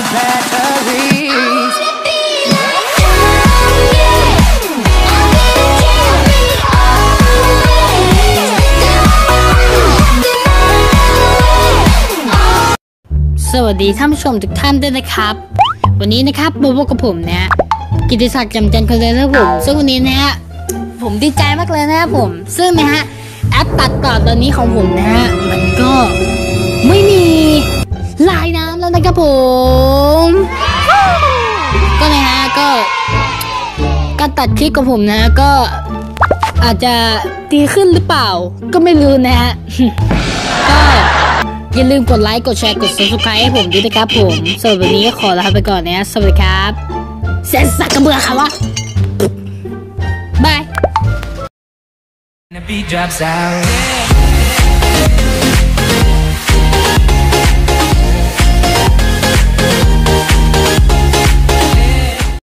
สวัสดีท่านผู้ชมทุกท่านด้วยนะครับ วันนี้นะครับมาพบกับผมนะฮะกิติศักดิ์จำจันคนเลยนะผมซึ่งวันนี้นะฮะผมดีใจมากเลยนะครับผม ซึ่งนะฮะแอปตัดต่อตอนนี้ของผมนะฮะมันก็ ครับผม ก็นะฮะก็การตัดคลิปของผมนะ ก็อาจจะดีขึ้นหรือเปล่า ก็ไม่รู้นะฮะก็อย่าลืมกดไลค์ กดแชร์ กด subscribe ให้ผมด้วยนะครับผมสำหรับวันนี้ก็ขอลาไปก่อนนะ สวัสดีครับเซนสักกระเบือค่ะวะบาย